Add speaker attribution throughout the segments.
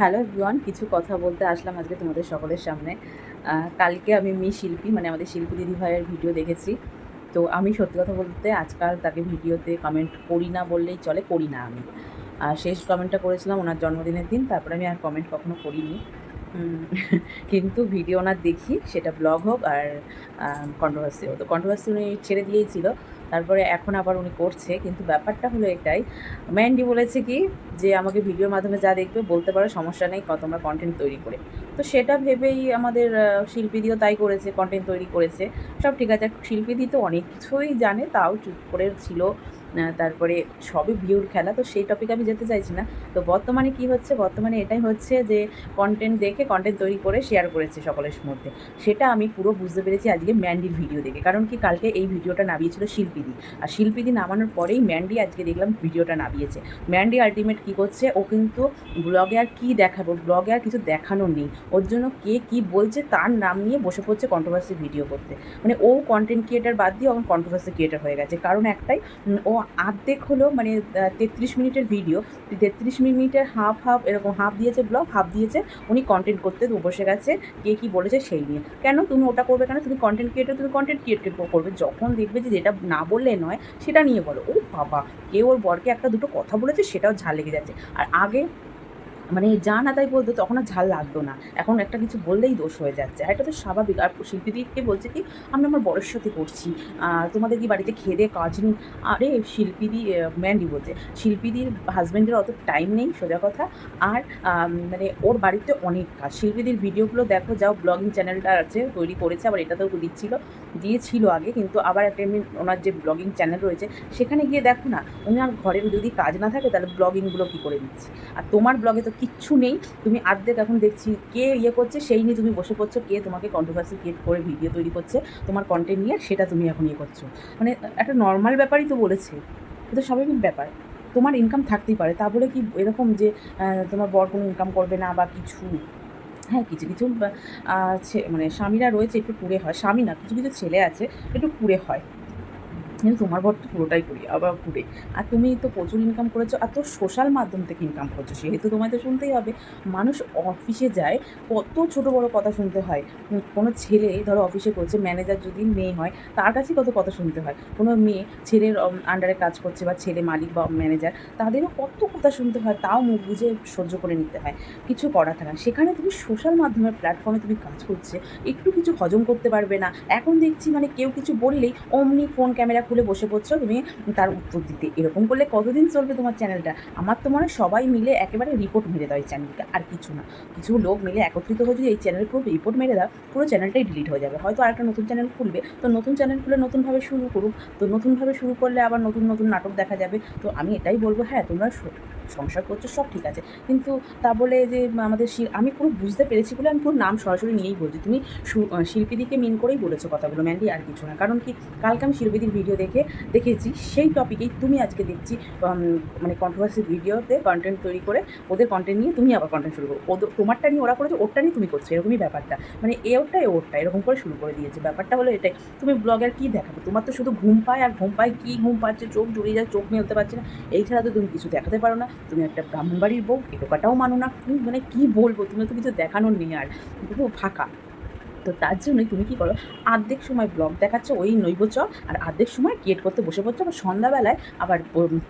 Speaker 1: Hello everyone কিছু কথা বলতে আসলাম আজকে তোমাদের সকলের সামনে। কালকে আমি মি শিল্পী মানে আমাদের শিল্পী দিদি ভাইয়ের ভিডিও দেখেছি। তো আমি সত্যি কথা বলতে আজকাল তাকে ভিডিওতে কমেন্ট করি না বললেই চলে, করি না আমি। আর শেষ কমেন্টটা করেছিলাম ওনার জন্মদিনের দিন, তারপরে আমি আর কমেন্ট কখনো করিনি। কিন্তু ভিডিও ওনার দেখি, সেটা ব্লগ হোক আর কন্ট্রোভার্সি হোক। তো কন্ট্রোভার্সি উনি ছেড়ে দিয়েছিল তারপরে এখন আবার উনি করছে, কিন্তু ব্যাপারটা হলো এটাই। ম্যান্ডি বলেছে কি যে, আমাকে ভিডিওর মাধ্যমে যা দেখবে, বলতে পারো, সমস্যা নেই কত আমরা কন্টেন্ট তৈরি করে। তো সেটা ভেবেই আমাদের শিল্পীদিও তাই করেছে কন্টেন্ট তৈরি করেছে। সব ঠিক আছে, শিল্পীদি তো অনেক কিছুই জানে, তাও চুপ করে ছিল তারপরে সবই ভিউর খেলা, তো সেই টপিকে আমি যেতে চাইছি না। তো বর্তমানে কি হচ্ছে? বর্তমানে এটাই হচ্ছে যে কন্টেন্ট দেখে কন্টেন্ট তৈরি করে শেয়ার করেছে সকলের মধ্যে। সেটা আমি পুরো বুঝতে পেরেছি আজকে ম্যান্ডির ভিডিও দেখে। কারণ কি, কালকে এই ভিডিওটা নামিয়েছিল শিল্পীদি। আর শিল্পীদি নামানোর পরেই ম্যান্ডি আজকে দেখলাম ভিডিওটা নামিয়েছে। ম্যান্ডি আলটিমেট কী করছে? ও কিন্তু ব্লগে আর কী দেখাবো? ব্লগে আর কিছু দেখানোর নেই। ওর জন্য কে কী বলছে তার নাম নিয়ে বসে পড়ছে কন্ট্রোভার্সি ভিডিও করতে। মানে ও কন্টেন্ট ক্রিয়েটার বাদ দিয়ে এখন কন্ট্রোভার্সি ক্রিয়েটার হয়ে গেছে। কারণ একটাই ও আর্ধেক হলো মানে তেত্রিশ মিনিটের ভিডিও তেত্রিশ মিনিটের হাফ হাফ এরকম হাফ দিয়েছে ব্লগ হাফ দিয়েছে, উনি কন্টেন্ট করতে বসে গেছে, কে কী বলেছে সেই নিয়ে। কেন তুমি ওটা করবে, কেন তুমি কন্টেন্ট ক্রিয়েটার তুমি কন্টেন্ট ক্রিয়েট করবে? যখন দেখবে যে যেটা না বললে নয়, সেটা নিয়ে বলো। ও বাবা, কেউ ওর বরকে একটা দুটো কথা বলেছে, সেটাও ঝাল লেগে যাচ্ছে। আর আগে মানে যা না তাই বলতো তখন আর ঝাল লাগতো না। এখন একটা কিছু বললেই দোষ হয়ে যাচ্ছে আর এটা তো স্বাভাবিক। আর শিল্পীদিকে বলছে কি আমি আমার বরের সাথে করছি। তোমাদের কি বাড়িতে খেয়ে কাজ নেই? আরে শিল্পীদি ম্যান্ডি বলছে, শিল্পীদির হাজব্যান্ডের অত টাইম নেই, সোজা কথা। আর মানে ওর বাড়িতে অনেক কাজ। শিল্পীদের ভিডিওগুলো দেখো, যাও ব্লগিং চ্যানেলটা আছে, তৈরি করেছে, আবার এটা এটাতেও দিচ্ছিল। দিয়েছিল আগে, কিন্তু আবার একটা এমনি ওনার যে ব্লগিং চ্যানেল রয়েছে, সেখানে গিয়ে দেখো না ওনার ঘরের যদি কাজ না থাকে, তাহলে ব্লগিংগুলো কী করে দিচ্ছে? আর তোমার ব্লগে তো কিচ্ছু নেই। তুমি আর্ধেক এখন দেখছি কে ইয়ে করছে, সেই নিয়ে তুমি বসে পড়ছো, কে তোমাকে কন্ট্রোভার্সি ক্রিয়েট করে ভিডিও তৈরি করছে, তোমার কন্টেন্ট নিয়ে, সেটা তুমি এখন ইয়ে করছ। মানে একটা নর্মাল ব্যাপারই তো বলেছে। এটা স্বাভাবিক ব্যাপার। তোমার ইনকাম থাকতেই পারে। তা বলে কি এরকম যে তোমার বর কোনো ইনকাম করবে না বা কিছু? হ্যাঁ কিছু কিছু মানে স্বামীরা রয়েছে, একটু কুড়ে হয়। স্বামী না, কিছু কিছু ছেলে আছে, একটু কুড়ে হয়। কিন্তু তোমার ঘর তো পুরোটাই করি আবার ঘুরে। আর তুমি তো প্রচুর ইনকাম করেছ, আর তো সোশ্যাল মাধ্যম থেকে ইনকাম করছ, সেহেতু তোমায় তো শুনতেই হবে। মানুষ অফিসে যায়, কত ছোট বড় কথা শুনতে হয়। কোনো ছেলে ধরো অফিসে করছে ম্যানেজার যদি মেয়ে হয়, তার কাছেই কত কথা শুনতে হয়। কোনো মেয়ে ছেলের আন্ডারে কাজ করছে বা ছেলে মালিক বা ম্যানেজার তাদেরও কত কথা শুনতে হয়, তাও মুখ বুঝে সহ্য করে নিতে হয়। কিছু করা থাকে সেখানে তুমি সোশ্যাল মাধ্যমের প্ল্যাটফর্মে তুমি কাজ করছে, একটু কিছু হজম করতে পারবে না। এখন দেখছি মানে কেউ কিছু বললেই অমনি ফোন ক্যামেরা খুলে বসে পড়ছো, তুমি তার উত্তর দিতে। এরকম করলে কতদিন চলবে তোমার চ্যানেলটা? আমার তো মনে হয় সবাই মিলে একেবারে রিপোর্ট মেরে দাও এই চ্যানেলকে, আর কিছু না। কিছু লোক মিলে একত্রিত হয়ে যদি এই চ্যানেল পুরো রিপোর্ট মেরে দাও, পুরো চ্যানেলটাই ডিলিট হয়ে যাবে। হয়তো আরেকটা নতুন চ্যানেল খুলবে, তো নতুন চ্যানেল খুলে নতুনভাবে শুরু করুক। তো নতুনভাবে শুরু করলে আবার নতুন নতুন নাটক দেখা যাবে। তো আমি এটাই বলব হ্যাঁ তোমরা সংসার করছ, সব ঠিক আছে। কিন্তু তা বলে যে আমাদের আমি পুরো বুঝতে পেরেছি বলে আমি পুরো নাম সরাসরি নিয়েই বলছি। তুমি শিল্পীদিকে মিন করেই বলেছ কথাগুলো ম্যান্ডি আর কিছু না। কারণ কি, কালকে আমি শিল্পীদির ভিডিও দেখে, দেখেছি, সেই টপিকেই তুমি আজকে দেখছি মানে কন্ট্রোভার্সি ভিডিওতে কন্টেন্ট তৈরি করে, ওদের কন্টেন্ট নিয়ে তুমি আবার কন্টেন্ট শুরু করো। ওদের তোমারটা নিয়ে ওরা করেছে, ওরটা নিয়ে তুমি করছ, এরকমই ব্যাপারটা। মানে এ ওরটা এ ওরটা, এরকম করে শুরু করে দিয়েছে। ব্যাপারটা হলো এটাই, তুমি ব্লগের কী দেখাবে? তোমার তো শুধু ঘুম পায়, আর ঘুম পায় কী? ঘুম পাচ্ছে, চোখ জুড়িয়ে যায়, চোখ মেলতে পারছে না। এই ছাড়া তো তুমি কিছু দেখাতে পারো না। তুমি একটা ব্রাহ্মণ বাড়ির বউ এটোকাটাও মানো না। তুমি মানে কী বলব? তুমি তো কিছু দেখানোর নেই আর। পুরো ফাঁকা। তো তার জন্যই তুমি কি করো আর্ধেক সময় ব্লগ দেখাচ্ছ, ওই নৈব চ আর আর্ধেক সময় ক্রিয়েট করতে বসে পড়ছো, আবার সন্ধ্যাবেলায় আবার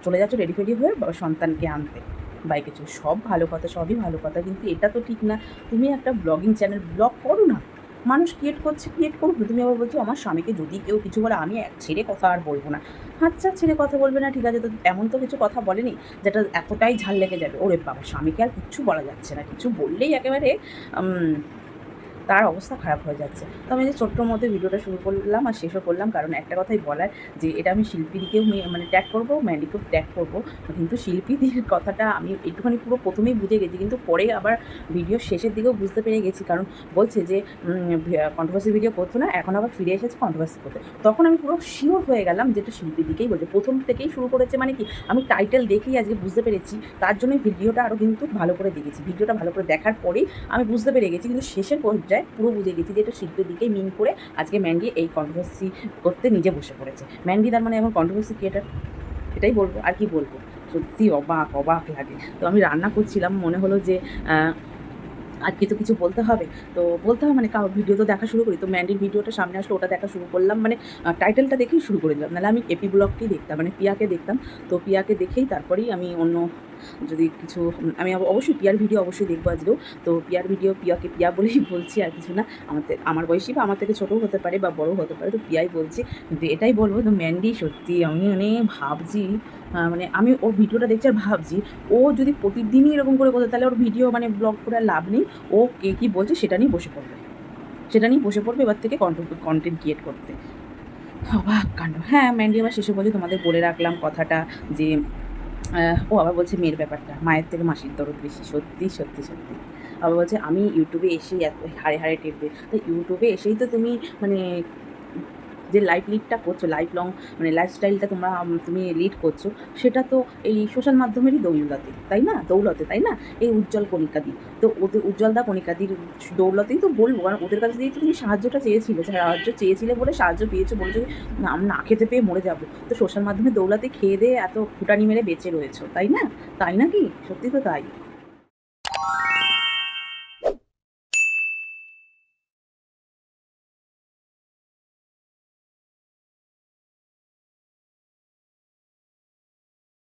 Speaker 1: চলে যাচ্ছ রেডি ফেডি হয়ে সন্তানকে আনতে। বাইকে চলে সব ভালো কথা, সবই ভালো কথা, কিন্তু এটা তো ঠিক না। তুমি একটা ব্লগিং চ্যানেল ব্লগ করো মানুষ ক্রিয়েট করছে ক্রিয়েট করুক। তুমি আবার বলছো, আমার স্বামীকে যদি কেউ কিছু বলে, আমি এক ছেড়ে কথা আর বলব না আচ্ছা ছেড়ে কথা বলবে না, ঠিক আছে, তো এমন তো কিছু কথা বলেনি যেটা এতটাই ঝাল লেগে যাবে ওরে বাবা, স্বামীকে আর কিচ্ছু বলা যাচ্ছে না, কিছু বললেই একেবারে তার অবস্থা খারাপ হয়ে যাচ্ছে। তো আমি যে ছোট্ট মধ্যে ভিডিওটা শুরু করলাম আর শেষও করলাম, কারণ একটা কথাই বলার যে এটা আমি শিল্পীদিকেও মানে ট্যাগ করব ম্যান্ডিকেও ট্যাগ করব, কিন্তু শিল্পীদের কথাটা আমি একটুখানি পুরো প্রথমেই বুঝে গেছি, কিন্তু পরে আবার ভিডিও শেষের দিকেও বুঝতে পেরে গেছি, কারণ বলছে যে কন্ট্রোভার্সি ভিডিও করতো না, এখন আবার ফিরে এসেছে কন্ট্রোভার্সি করতে। তখন আমি পুরো শিওর হয়ে গেলাম যেটা শিল্পী দিকেই বলছে। প্রথম থেকেই শুরু করেছে মানে কি, আমি টাইটেল দেখেই আজকে বুঝতে পেরেছি, তার জন্যই ভিডিওটা আরও কিন্তু ভালো করে দেখেছি। ভিডিওটা ভালো করে দেখার পরেই আমি বুঝতে পেরে গেছি, কিন্তু শেষের পর্যায়ে পুরো বুঝে গেছি যে এটা শিল্পের দিকেই মিন করে আজকে ম্যান্ডি এই কন্ট্রোভার্সি করতে নিজে বসে পড়েছে। ম্যান্ডি তার মানে এখন কন্ট্রোভার্সি ক্রিয়েটার এটাই বলব। আর কি বলব? সত্যি অবাক অবাক লাগে। তো আমি রান্না করছিলাম, মনে হলো যে আজকে তো কিছু বলতে হবে। তো বলতে হবে মানে কাউ ভিডিও তো দেখা শুরু করি। তো ম্যান্ডির ভিডিওটা সামনে আসলো, ওটা দেখা শুরু করলাম। মানে টাইটেলটা দেখেই শুরু করে দিলাম। নাহলে আমি এপি ব্লগকেই দেখতাম মানে পিয়াকে দেখতাম। তো পিয়াকে দেখেই তারপরেই আমি অন্য যদি কিছু, আমি অবশ্যই পিয়ার ভিডিও অবশ্যই দেখব আজকেও। তো পিয়ার ভিডিও পিয়াকে পিয়া বলেই বলছি আর কিছু না। থেকে- আমার বয়সী বা আমার থেকে ছোটও হতে পারে বা বড়ও হতে পারে, তো পিয়াই বলছি। কিন্তু এটাই বলব তো ম্যান্ডি, সত্যি আমি মানে ভাবছি মানে আমি ওর ভিডিওটা দেখছি আর ভাবছি, ও যদি প্রতিদিনই এরকম করে করতো, তাহলে ওর ভিডিও মানে ব্লগ করে লাভ নেই। ও কে কী বলছে সেটা নিয়ে বসে পড়বে। সেটা নিয়ে বসে পড়বে এবার থেকে কন্টেন্ট ক্রিয়েট করতে। অবাক কাণ্ড। হ্যাঁ ম্যান্ডি আবার শেষে বলে, তোমাদের বলে রাখলাম কথাটা যে ও আবার বলছে মেয়ের ব্যাপারটা, মায়ের থেকে মাসির দরদ বেশি, সত্যি সত্যি সত্যি। আবার বলছে, আমি ইউটিউবে এসেই এত, হাড়ে টেপ তো ইউটিউবে এসেই তো তুমি মানে যে লাইফ লিডটা করছ লাইফ লং মানে লাইফস্টাইলটা তোমরা তুমি লিড করছ, সেটা তো এই সোশ্যাল মাধ্যমেরই দৌলতে, তাই না? দৌলতে, তাই না? এই উজ্জ্বল কণিকাদি। তো ওদের উজ্জ্বলদা কণিকাদির দৌলতেই তো বলব, কারণ ওদের কাছে দিয়েই তো তুমি সাহায্যটা চেয়েছিলে, সাহায্য চেয়েছিলে বলে সাহায্য পেয়েছ, বলেছ আমি না খেতে পেয়ে মরে যাব। তো সোশ্যাল মাধ্যমে দৌলাতে খেয়ে দিয়ে এত ফুটানি মেরে বেঁচে রয়েছো, তাই না? তাই না কি সত্যি তো তাই।